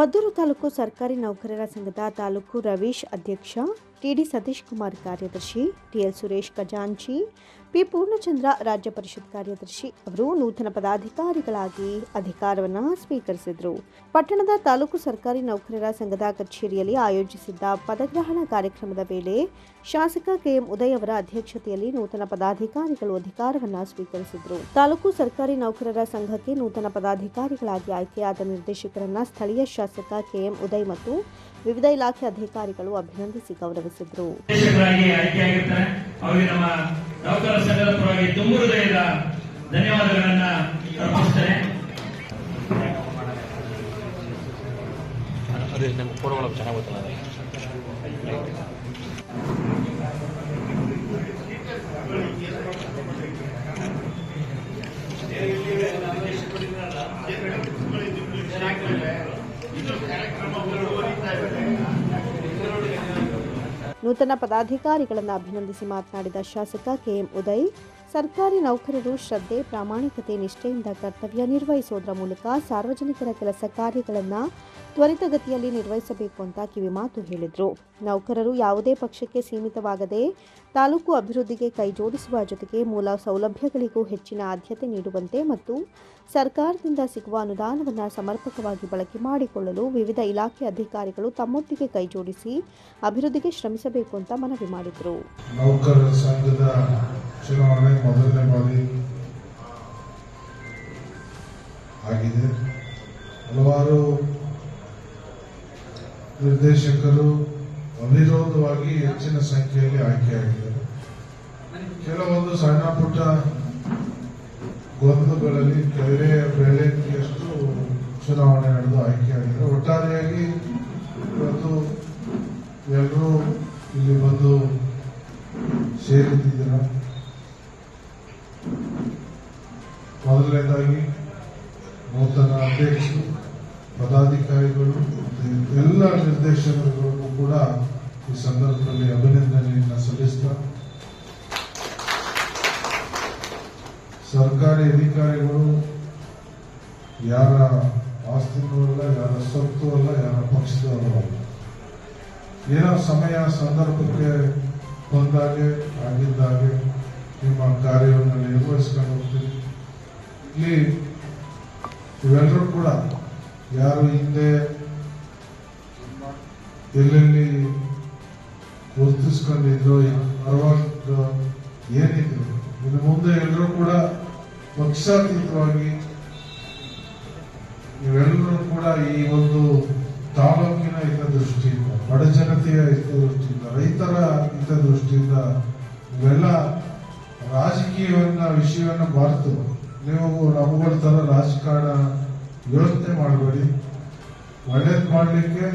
ಮದ್ದೂರು ತಾಲೂಕು ಸರ್ಕಾರಿ ನೌಕರರ ಸಂಘದ ತಾಲೂಕು ರವೀಶ್ ಅಧ್ಯಕ್ಷ ಟಿಡಿ ಸತೀಶ್ ಕುಮಾರ್ ಕಾರ್ಯದರ್ಶಿ ಟಿಎಲ್ ಸುರೇಶ್ ಖಜಾಂಚಿ, ಪಿ ಪೂರ್ಣಚಂದ್ರ ರಾಜ್ಯ ಪರಿಷತ್ ಕಾರ್ಯದರ್ಶಿ ಅವರು ನೂತನ ಪದಾಧಿಕಾರಿಗಳಾಗಿ ಅಧಿಕಾರವನ್ನು ಸ್ವೀಕರಿಸಿದರು. ಪಟ್ಟಣದ ತಾಲೂಕು ಸರ್ಕಾರಿ ನೌಕರರ ಸಂಘದ ಕಚೇರಿಯಲ್ಲಿ ಆಯೋಜಿಸಿದ್ದ ಪದಗ್ರಹಣ ಕಾರ್ಯಕ್ರಮದ ವೇಳೆ ಶಾಸಕ ಕೆಎಂ ಉದಯ್ ಅವರ ಅಧ್ಯಕ್ಷತೆಯಲ್ಲಿ ನೂತನ ಪದಾಧಿಕಾರಿಗಳು ಅಧಿಕಾರವನ್ನು ಸ್ವೀಕರಿಸಿದರು. ತಾಲೂಕು ಸರ್ಕಾರಿ ನೌಕರರ ಸಂಘಕ್ಕೆ ನೂತನ ಪದಾಧಿಕಾರಿಗಳಾಗಿ ಆಯ್ಕೆಯಾದ ನಿರ್ದೇಶಕರನ್ನ ಸ್ಥಳೀಯ ಶಾಸಕ ಕೆಎಂ ಉದಯ್ ಮತ್ತು ವಿವಿಧ ಇಲಾಖೆ ಅಧಿಕಾರಿಗಳು ಅಭಿನಂದಿಸಿ ಗೌರವಿಸಿದರು. ನಿರ್ದೇಶಕರಾಗಿ ನೂತನ ಪದಾಧಿಕಾರಿಗಳನ್ನು ಅಭಿನಂದಿಸಿ ಮಾತನಾಡಿದ ಶಾಸಕ ಕೆಎಂ ಉದಯ್ ಸರ್ಕಾರಿ ನೌಕರರು ಶ್ರದ್ಧೆ, ಪ್ರಾಮಾಣಿಕತೆ, ನಿಷ್ಠೆಯಿಂದ ಕರ್ತವ್ಯ ನಿರ್ವಹಿಸುವುದರ ಮೂಲಕ ಸಾರ್ವಜನಿಕರ ಕೆಲಸ ಕಾರ್ಯಗಳನ್ನು ತ್ವರಿತಗತಿಯಲ್ಲಿ ನಿರ್ವಹಿಸಬೇಕು ಅಂತ ಕಿವಿಮಾತು ಹೇಳಿದರು. ನೌಕರರು ಯಾವುದೇ ಪಕ್ಷಕ್ಕೆ ಸೀಮಿತವಾಗದೆ ತಾಲೂಕು ಅಭಿವೃದ್ಧಿಗೆ ಕೈಜೋಡಿಸುವ ಜೊತೆಗೆ ಮೂಲ ಸೌಲಭ್ಯಗಳಿಗೂ ಹೆಚ್ಚಿನ ಆದ್ಯತೆ ನೀಡುವಂತೆ ಮತ್ತು ಸರ್ಕಾರದಿಂದ ಸಿಗುವ ಅನುದಾನವನ್ನು ಸಮರ್ಪಕವಾಗಿ ಬಳಕೆ ಮಾಡಿಕೊಳ್ಳಲು ವಿವಿಧ ಇಲಾಖೆ ಅಧಿಕಾರಿಗಳು ತಮ್ಮೊಟ್ಟಿಗೆ ಕೈಜೋಡಿಸಿ ಅಭಿವೃದ್ಧಿಗೆ ಶ್ರಮಿಸಬೇಕು ಅಂತ ಮನವಿ ಮಾಡಿದರು. ನೌಕರರ ಸಂಘದ ಚುನಾವಣೆ ಮೊದಲನೇ ಬಾರಿ ಆಗಿದೆ. ಹಲವಾರು ನಿರ್ದೇಶಕರು ಅವಿರೋಧವಾಗಿ ಹೆಚ್ಚಿನ ಸಂಖ್ಯೆಯಲ್ಲಿ ಆಯ್ಕೆಯಾಗಿದ್ದಾರೆ. ಕೆಲವೊಂದು ಸಣ್ಣ ಪುಟ್ಟ ಗೊಂದಲಗಳಲ್ಲಿ ಕೆರೆ ಬೆಳೆಯಷ್ಟು ಚುನಾವಣೆ ನಡೆದು ಆಯ್ಕೆಯಾಗಿದೆ. ಒಟ್ಟಾರೆಯಾಗಿ ಇವತ್ತು ಎಲ್ಲರೂ ಮೊದಲನೇದಾಗಿ ನೂತನ ಅಧ್ಯಕ್ಷರು, ಪದಾಧಿಕಾರಿಗಳು, ಎಲ್ಲ ನಿರ್ದೇಶನಗಳನ್ನು ಕೂಡ ಈ ಸಂದರ್ಭದಲ್ಲಿ ಅಭಿನಂದನೆಯನ್ನು ಸಲ್ಲಿಸ್ತಾ, ಸರ್ಕಾರಿ ಅಧಿಕಾರಿಗಳು ಯಾರ ಆಸ್ತಿನೂ ಅಲ್ಲ, ಯಾರ ಸ್ವತ್ತು ಅಲ್ಲ, ಯಾರ ಪಕ್ಷದವರು ಅಲ್ಲ. ಏನೋ ಸಮಯ, ಸಂದರ್ಭಕ್ಕೆ ಬಂದಾಗೆ, ಆಗಿದ್ದಾಗೆ ನಿಮ್ಮ ಕಾರ್ಯವನ್ನು ನಿರ್ವಹಿಸ್ಕೊಂಡು ಇಲ್ಲಿ ಇವೆಲ್ಲರೂ ಕೂಡ ಯಾರು ಹಿಂದೆ ಎಲ್ಲೆಲ್ಲಿ ಗುರುತಿಸ್ಕೊಂಡಿದ್ರು ಅರವಾಗ ಏನಿದ್ರು, ಇನ್ನು ಮುಂದೆ ಎಲ್ಲರೂ ಕೂಡ ಪಕ್ಷಾತೀತವಾಗಿ ಇವೆಲ್ಲರೂ ಕೂಡ ಈ ಒಂದು ತಾಲೂಕಿನ ಹಿತದೃಷ್ಟಿಯಿಂದ, ಬಡ ಜನತೆಯ ಹಿತದೃಷ್ಟಿಯಿಂದ, ರೈತರ ಹಿತದೃಷ್ಟಿಯಿಂದ ಇವೆಲ್ಲ ರಾಜಕೀಯವನ್ನ, ವಿಷಯವನ್ನ ಮರೆತು ನೀವು ನಮ್ಮಗಳ ತರ ರಾಜಕಾರಣ ಯೋಚನೆ ಮಾಡಬೇಡಿ. ಒಳ್ಳೇದು ಮಾಡಲಿಕ್ಕೆ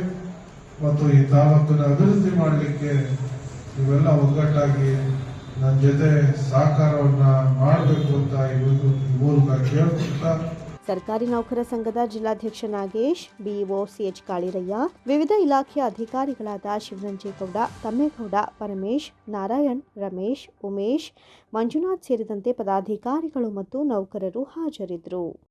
ಮತ್ತು ಈ ತಾಲೂಕನ್ನ ಅಭಿವೃದ್ಧಿ ಮಾಡಲಿಕ್ಕೆ ನೀವೆಲ್ಲ ಒಗ್ಗಟ್ಟಾಗಿ ನನ್ನ ಜೊತೆ ಸಹಕಾರವನ್ನ ಮಾಡಬೇಕು ಅಂತ ಇವತ್ತು ಈ ಮೂಲಕ ಕೇಳ್ಕೊಳ್ತಾ ಸರ್ಕಾರಿ ನೌಕರ ಸಂಘದ ಜಿಲ್ಲಾಧ್ಯಕ್ಷ ನಾಗೇಶ್, ಬಿಇಒ ಸಿಎಚ್ ಕಾಳಿರಯ್ಯ, ವಿವಿಧ ಇಲಾಖೆಯ ಅಧಿಕಾರಿಗಳಾದ ಶಿವರಂಜೇಗೌಡ, ತಮ್ಮೇಗೌಡ, ಪರಮೇಶ್, ನಾರಾಯಣ್, ರಮೇಶ್, ಉಮೇಶ್, ಮಂಜುನಾಥ್ ಸೇರಿದಂತೆ ಪದಾಧಿಕಾರಿಗಳು ಮತ್ತು ನೌಕರರು ಹಾಜರಿದ್ದರು.